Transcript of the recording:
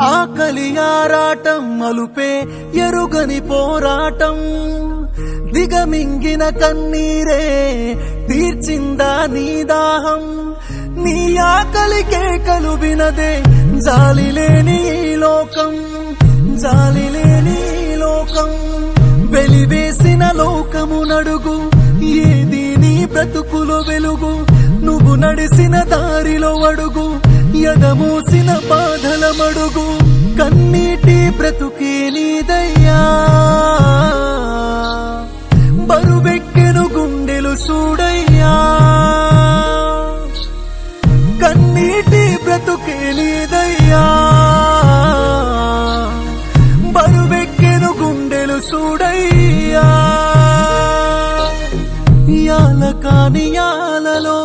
ఆకలి ఆరాటం మలుపే ఎరుగని పోరాటం. దిగమింగిన కన్నీరే తీర్చిందా నీ దాహం? నీ ఆకలి కేకలు వినదే జాలి లేని లోకం. జాలి లేని లోకం. వెలివేసిన లోకము నడుగు. ఏది నీ బ్రతుకులో వెలుగు? నువ్వు నడిసిన దారిలో అడుగు. ఎదమూసిన బాధ మడుగు కన్నీటి బ్రతుకే నీదయ్యా. బరువెక్కెను గుండెలు చూడయ్యా కన్నీటి బ్రతుకే నీదయ్యా. బరువెక్కెను గుండెలు చూడయ్యా యాల కాని యాలలో